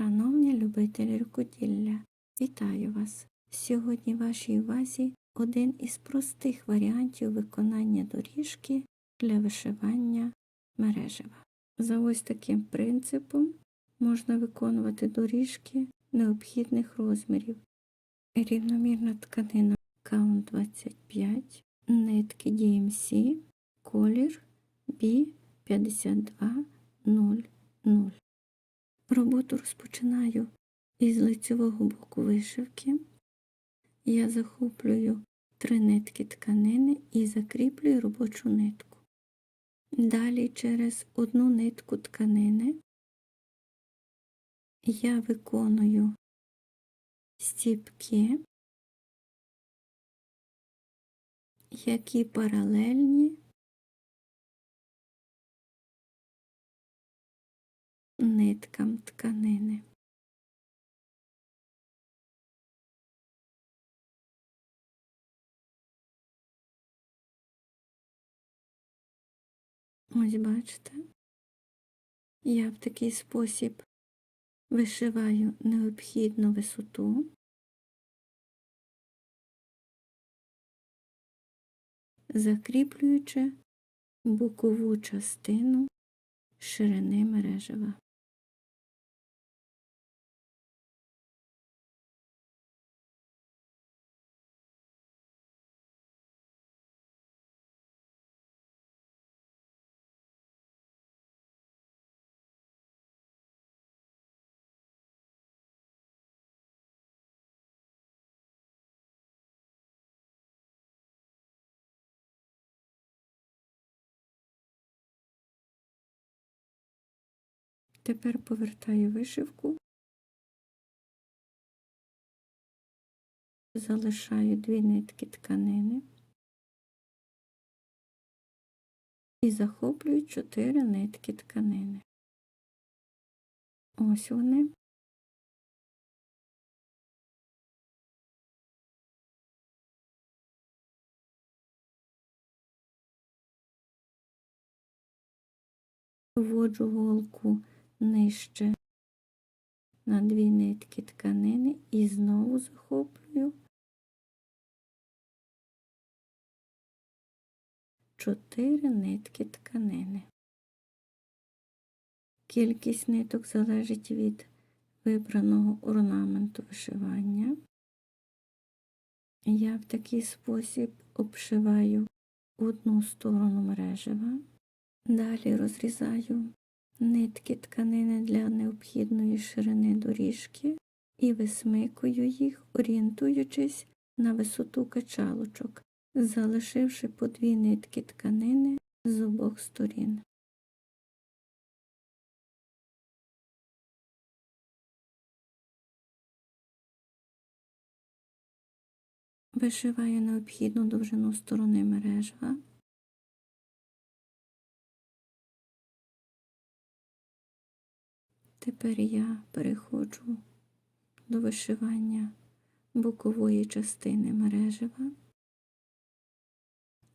Шановні любителі рукоділля, вітаю вас! Сьогодні вашій увазі один із простих варіантів виконання доріжки для вишивання мережева. За ось таким принципом можна виконувати доріжки необхідних розмірів. Рівномірна тканина Count 25, нитки DMC, колір B5200. Роботу розпочинаю із лицевого боку вишивки. Я захоплюю три нитки тканини і закріплюю робочу нитку. Далі через одну нитку тканини я виконую стіпки, які паралельні ниткам тканини. Ось бачите, я в такий спосіб вишиваю необхідну висоту, закріплюючи бокову частину ширини мережева. Тепер повертаю вишивку, залишаю дві нитки тканини і захоплюю чотири нитки тканини. Ось вони. Вводжу голку нижче на дві нитки тканини і знову захоплюю чотири нитки тканини. Кількість ниток залежить від вибраного орнаменту вишивання. Я в такий спосіб обшиваю одну сторону мережева, далі розрізаю нитки тканини для необхідної ширини доріжки і висмикую їх, орієнтуючись на висоту качалочок, залишивши по дві нитки тканини з обох сторін. Вишиваю необхідну довжину сторони мережа. Тепер я переходжу до вишивання бокової частини мережева.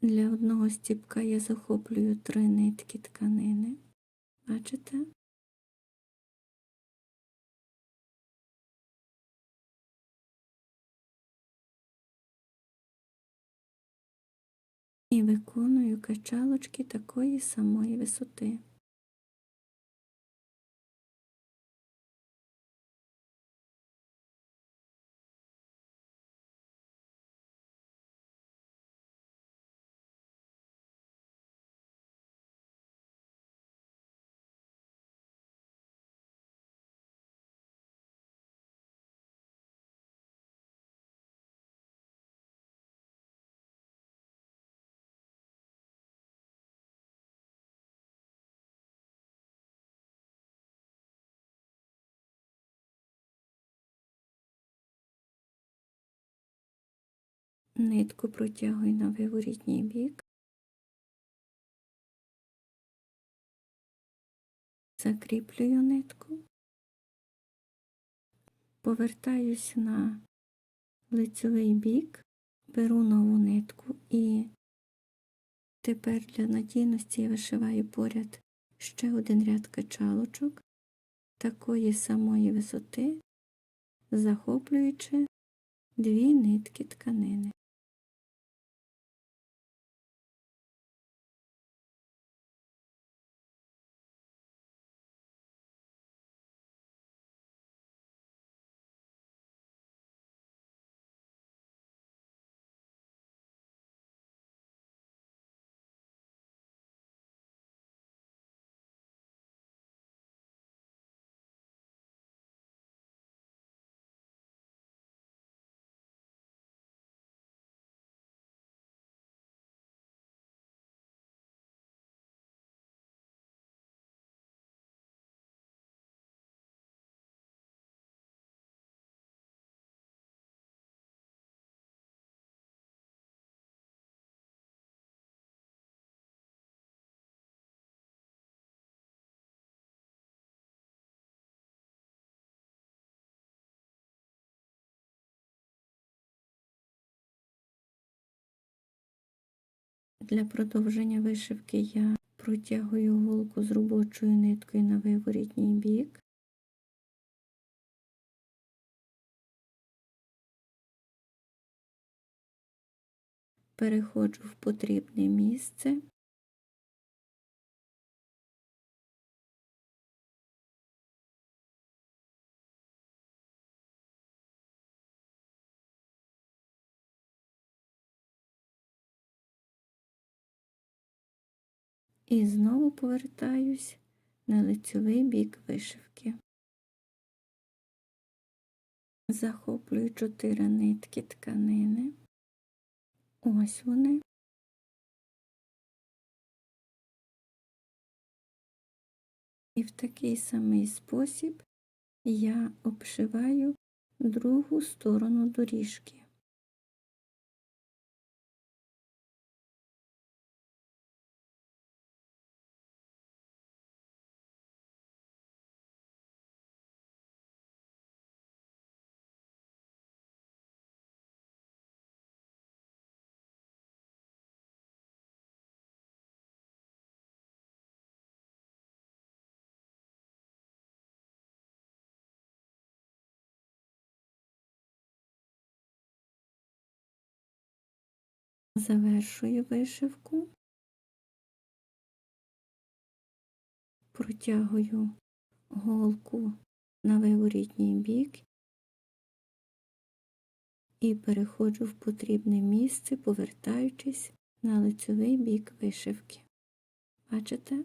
Для одного стіпка я захоплюю три нитки тканини. Бачите? І виконую качалочки такої самої висоти. Нитку протягую на виворітній бік, закріплюю нитку, повертаюсь на лицевий бік, беру нову нитку і тепер для надійності я вишиваю поряд ще один ряд качалочок, такої самої висоти, захоплюючи дві нитки тканини. Для продовження вишивки я протягую голку з робочою ниткою на виворітній бік. Переходжу в потрібне місце. І знову повертаюсь на лицьовий бік вишивки. Захоплюю чотири нитки тканини. Ось вони. І в такий самий спосіб я обшиваю другу сторону доріжки. Завершую вишивку, протягую голку на виворітній бік і переходжу в потрібне місце, повертаючись на лицьовий бік вишивки. Бачите?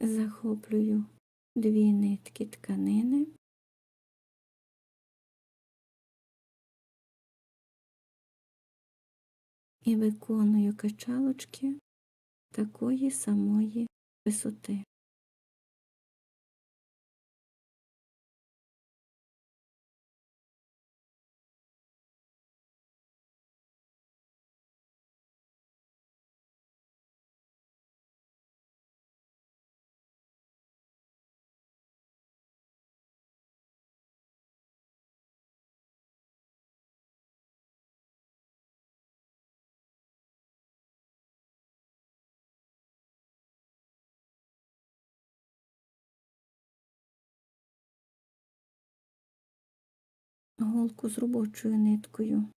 Захоплюю дві нитки тканини. І виконую качалочки такої самої висоти. Голку з робочою ниткою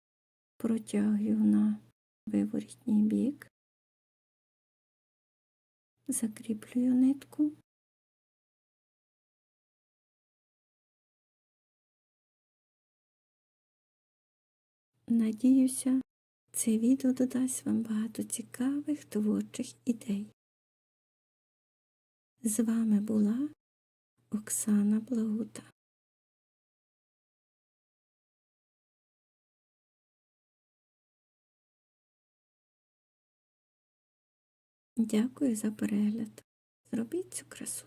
протягую на виворітній бік, закріплюю нитку. Надіюся, це відео додасть вам багато цікавих творчих ідей. З вами була Оксана Благута. Дякую за перегляд. Зробіть цю красу.